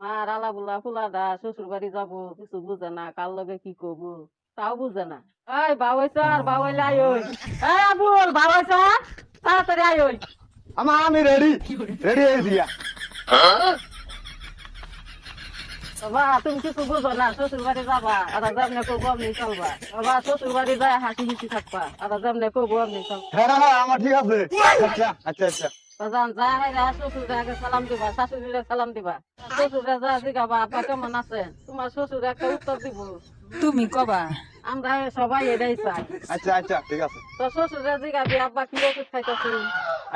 আর আলা বুলা ফুলাদা শ্বশুর বাড়ি যাব কিছু বুঝে না কার লগে কি করব? তাও বুঝে না। এই বাবাই স্যার বাবাই লাই ওই। এই আবুল বাবাই স্যার তাড়াতাড়ি আই ওই। আমা আমি রেডি। রেডি হয়ে দিয়া। বাবা তুমি কিছু বুঝো না শ্বশুর বাড়ি যাবা আর যেমনে করব আপনি চলবা। বাবা শ্বশুর বাড়ি যায় হাসি খুশি থাকবা আর যেমনে করব আপনি চলবা। হ্যাঁ হ্যাঁ আমার ঠিক আছে। আচ্ছা আচ্ছা আচ্ছা। বাজান যা হাইরা শ্বশুরে আগে সালাম দিবা শাশুড়িরে সালাম দিবা। শ্বশুরে যা জিগাবা আপা কেমন আছে? তোমার শ্বশুর একটা উত্তর দিব। তুমি কবা। আমরা সবাই এটাই চাই। আচ্ছা আচ্ছা ঠিক আছে। তো শ্বশুরে জিগাবি আব্বা কি ওষুধ খাইতেছি?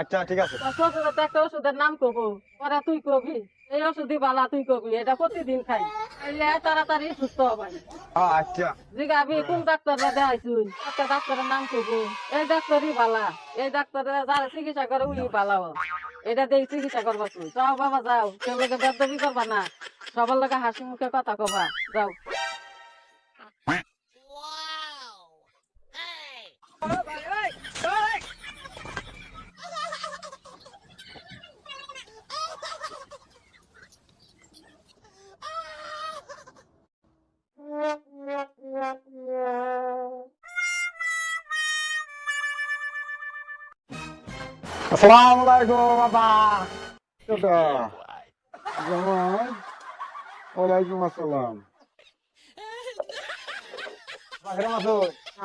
আচ্ছা ঠিক আছে। তো শ্বশুরে তো একটা ওষুধের নাম কবো। পরে তুই কবি? এই ওষুধই বালা তুই কবি। এটা প্রতিদিন খাই। তাড়াতাড়ি সুস্থ আচ্ছা। জিগাবি কোন ডাক্তাররা দেখাইছুন? একটা ডাক্তারের নাম কবো এই ডাক্তারই বালা। এই যারা চিকিৎসা করে উনি বালা হ। এটা দিয়ে চিকিৎসা করবা তুই। যাও বাবা যাও। কেউ লোকে বেদবি করবা না সবার লোকে হাসি মুখে কথা কবা। যাও। আসসালামু আলাইকুম বাবা ওয়ালাইকুম আসসালাম।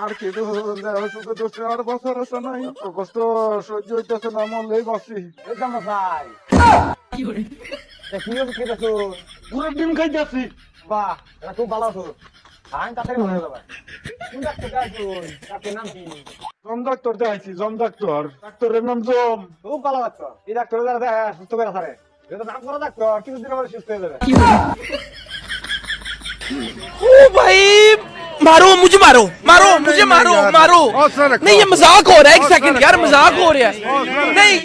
আর কি তো শুধু তো চার বছর আছে নাই। কষ্ট সহ্য হইতেছে না মরলেই বাসি কি ডিম খাইতেছি। বাহ খুব ভালো আছো। আমি তাড়াতাড়ি ভালো হয়ে যাবে কোন ডাক্তার যাইছো ডাক্তার নাম কি জম ডাক্তার যাইছি জম ডাক্তার ডাক্তারের নাম জম খুব ভালো ডাক্তার এই ডাক্তার যারা দেখা সুস্থ করে থাকে এটা নাম করা ডাক্তার কিছুদিন পরে সুস্থ হয়ে যাবে ओ भाई मारो मुझे मारो मारो मुझे मारो मारो नहीं ये मजाक हो रहा है एक सेकंड यार मजाक हो रहा है नहीं